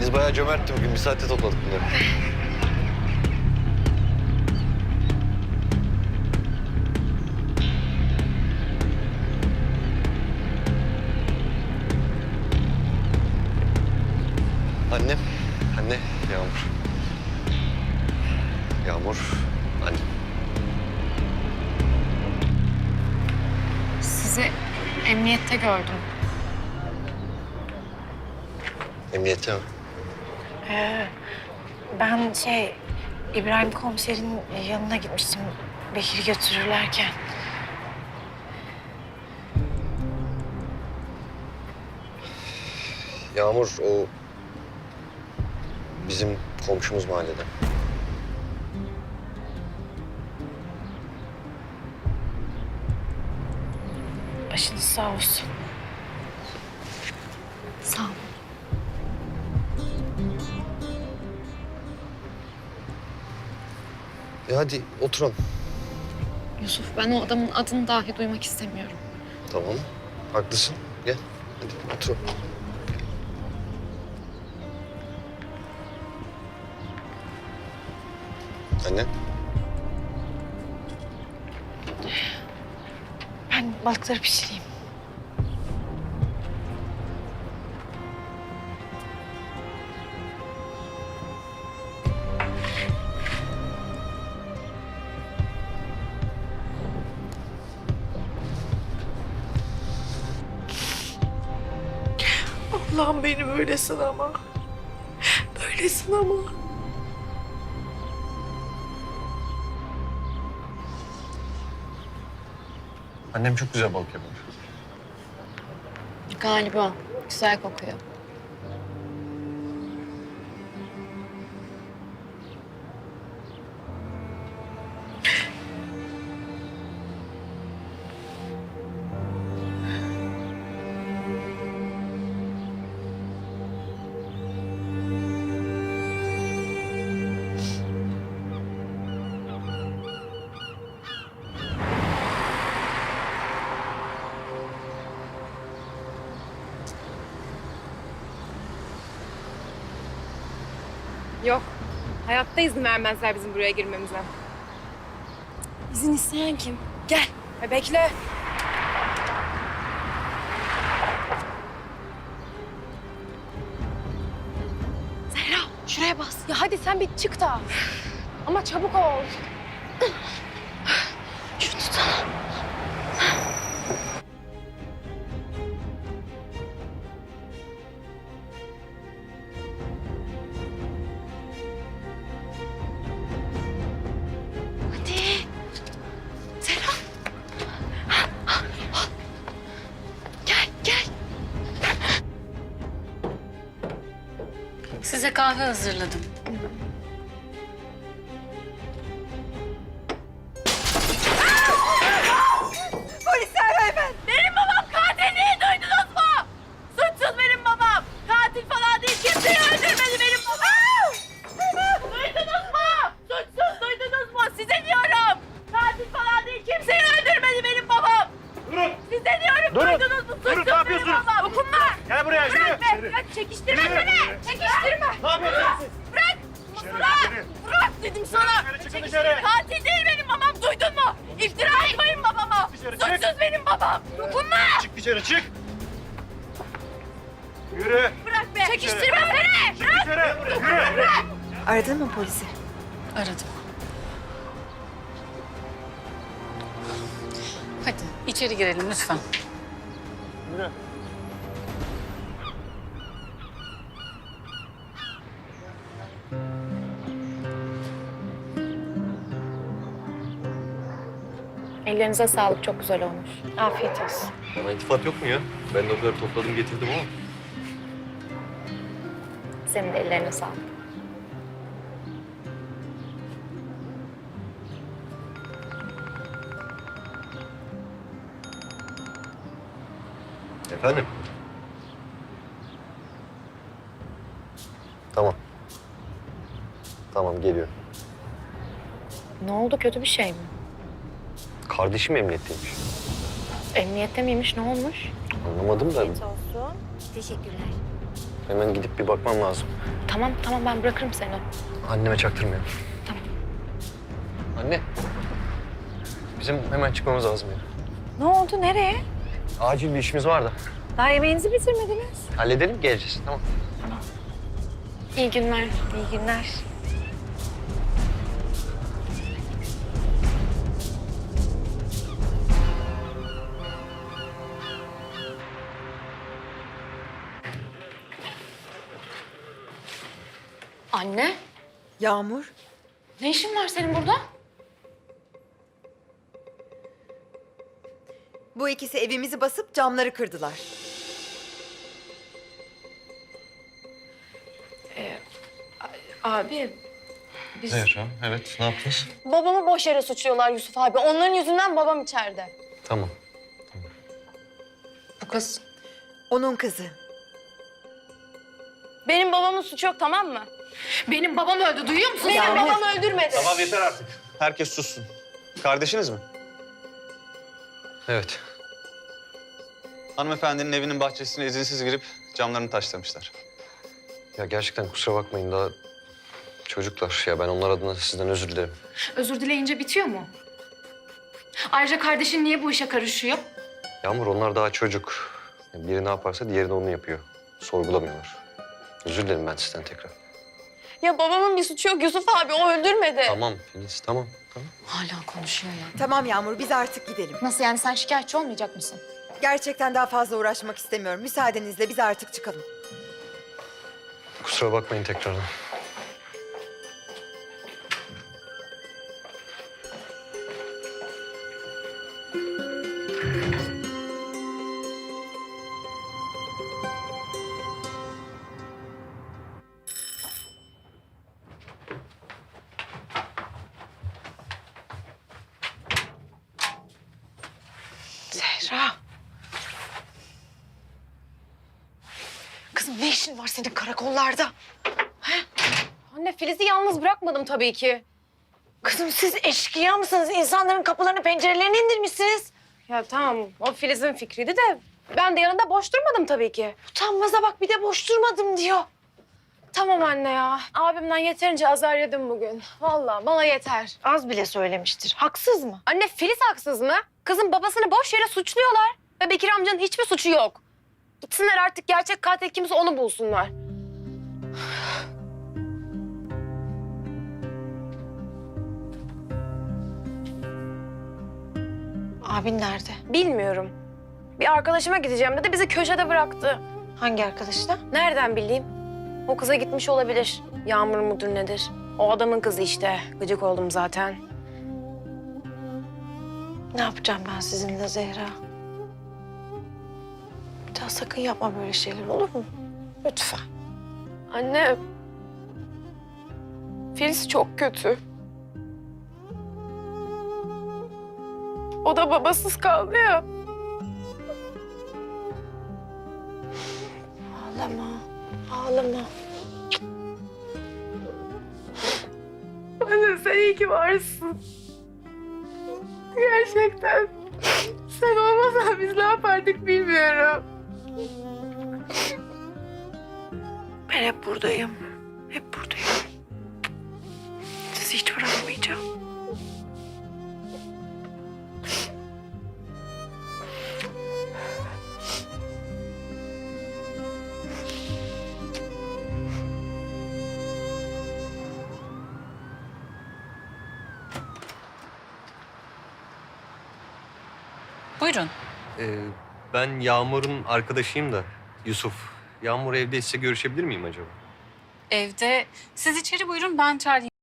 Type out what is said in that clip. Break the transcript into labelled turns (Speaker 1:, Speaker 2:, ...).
Speaker 1: Kız bayağı cömertti bugün. Bir saatte topladık bunları. Annem. Anne. Yağmur. Yağmur. Anne.
Speaker 2: Sizi emniyette gördüm.
Speaker 1: Emniyette mi?
Speaker 2: Ee, ben şey İbrahim komiserin yanına gitmiştim Bekir'i götürürlerken.
Speaker 1: Yağmur o bizim komşumuz mahallede.
Speaker 2: Başınız sağ olsun.
Speaker 1: E hadi oturalım.
Speaker 2: Yusuf ben o adamın adını dahi duymak istemiyorum.
Speaker 1: Tamam. Haklısın. Gel. Hadi otur. Anne.
Speaker 2: Ben balıkları pişireyim.
Speaker 3: Allah'ım beni böyle sınama. Böyle sınama.
Speaker 1: Annem çok güzel balık yapar.
Speaker 2: Galiba güzel kokuyor.
Speaker 4: Yok. Hayatta izin vermezler bizim buraya girmemize.
Speaker 2: İzin isteyen kim?
Speaker 4: Gel. Ha, bekle.
Speaker 2: Zehra şuraya bas.
Speaker 4: Ya hadi sen bir çık da. Ama çabuk ol.
Speaker 2: Size kahve hazırladım.
Speaker 4: Suçsuz benim babam. Dokunma.
Speaker 5: Çık dışarı, çık! Yürü!
Speaker 4: Bırak be. Çekiştirme beni.
Speaker 5: Çık dışarı! Yürü!
Speaker 3: Aradın mı polisi?
Speaker 2: Aradım. Hadi içeri girelim lütfen.
Speaker 5: Yürü!
Speaker 2: Ellerinize sağlık çok güzel olmuş. Afiyet olsun.
Speaker 1: Bana iltifat yok mu ya? Ben de o kadar topladım getirdim ama.
Speaker 2: Senin de ellerine sağlık.
Speaker 1: Efendim? Tamam. Tamam geliyor.
Speaker 2: Ne oldu kötü bir şey mi?
Speaker 1: Kardeşim emniyetteymiş.
Speaker 2: Emniyette miymiş ne olmuş?
Speaker 1: Anlamadım da
Speaker 6: olsun. Teşekkürler.
Speaker 1: Hemen gidip bir bakmam lazım.
Speaker 5: Tamam tamam ben bırakırım seni.
Speaker 1: Anneme çaktırmayalım.
Speaker 5: Tamam.
Speaker 1: Anne. Bizim hemen çıkmamız lazım ya.
Speaker 3: Ne oldu? Nereye?
Speaker 1: Acil bir işimiz var da.
Speaker 3: Daha yemeğinizi bitirmediniz.
Speaker 1: Halledelim geleceğiz. Tamam.
Speaker 5: İyi günler.
Speaker 3: İyi günler.
Speaker 5: Anne
Speaker 3: Yağmur.
Speaker 5: ne işin var senin burada?
Speaker 7: Bu ikisi evimizi basıp camları kırdılar.
Speaker 5: Abi biz...
Speaker 1: Zehra, evet. Ne yaptınız?
Speaker 2: Babamı boş yere suçluyorlar Yusuf abi. Onların yüzünden babam içeride.
Speaker 1: Tamam.
Speaker 5: Bu kız
Speaker 7: Onun kızı.
Speaker 2: Benim babamın suçu yok tamam mı?
Speaker 5: Benim babam öldü duyuyor musun?
Speaker 2: Benim
Speaker 5: sen?
Speaker 2: babam öldürmedi.
Speaker 8: Tamam yeter artık. Herkes sussun. Kardeşiniz mi?
Speaker 1: Evet.
Speaker 8: Hanımefendinin evinin bahçesine izinsiz girip camlarını taşlamışlar.
Speaker 1: Ya gerçekten kusura bakmayın daha çocuklar. Ya ben onlar adına sizden özür dilerim.
Speaker 5: Özür dileyince bitiyor mu? Ayrıca kardeşin niye bu işe karışıyor?
Speaker 1: Yağmur onlar daha çocuk. Biri ne yaparsa diğeri de onu yapıyor. Sorgulamıyorlar. Özür dilerim ben sizden tekrar.
Speaker 2: Ya babamın bir suçu yok Yusuf abi. O öldürmedi.
Speaker 1: Tamam Filiz tamam. Tamam.
Speaker 5: Hala konuşuyor ya.
Speaker 7: Tamam Yağmur biz artık gidelim.
Speaker 5: Nasıl yani sen şikayetçi olmayacak mısın?
Speaker 7: Gerçekten daha fazla uğraşmak istemiyorum. Müsaadenizle biz artık çıkalım.
Speaker 1: Kusura bakmayın tekrardan.
Speaker 3: Kızım ne işin var senin karakollarda?
Speaker 2: Anne Filiz'i yalnız bırakmadım tabii ki.
Speaker 3: Kızım siz eşkıya mısınız? İnsanların kapılarını pencerelerini indirmişsiniz.
Speaker 2: Ya tamam o Filiz'in fikriydi de ben de yanında boş durmadım tabii ki.
Speaker 3: Utanmaza bak bir de boş durmadım diyor.
Speaker 2: Tamam anne ya. Abimden yeterince azar yedim bugün. Vallahi bana yeter.
Speaker 3: Az bile söylemiştir. Haksız mı?
Speaker 2: Anne Filiz haksız mı? Kızın babasını boş yere suçluyorlar. Ve Bekir amcanın hiçbir suçu yok. Gitsinler artık gerçek katil kimse onu bulsunlar.
Speaker 3: Abin nerede?
Speaker 2: Bilmiyorum. Bir arkadaşıma gideceğim dedi bizi köşede bıraktı.
Speaker 3: Hangi arkadaşla?
Speaker 2: Nereden bileyim? O kıza gitmiş olabilir. Yağmur mudur nedir? O adamın kızı işte. Gıcık oldum zaten.
Speaker 3: Ne yapacağım ben sizinle Zehra? Daha sakın yapma böyle şeyler olur mu? Lütfen.
Speaker 2: Anne. Filiz çok kötü. O da babasız kaldı ya.
Speaker 3: Ağlama. Ağlama.
Speaker 2: Anne sen iyi ki varsın. Gerçekten. Sen olmasan biz ne yapardık bilmiyorum.
Speaker 3: Ben hep buradayım. Hep buradayım. Sizi hiç bırakmayacağım.
Speaker 4: Buyurun.
Speaker 1: Ee, ben Yağmur'un arkadaşıyım da Yusuf. Yağmur evdeyse görüşebilir miyim acaba?
Speaker 4: Evde. Siz içeri buyurun ben çağırayım.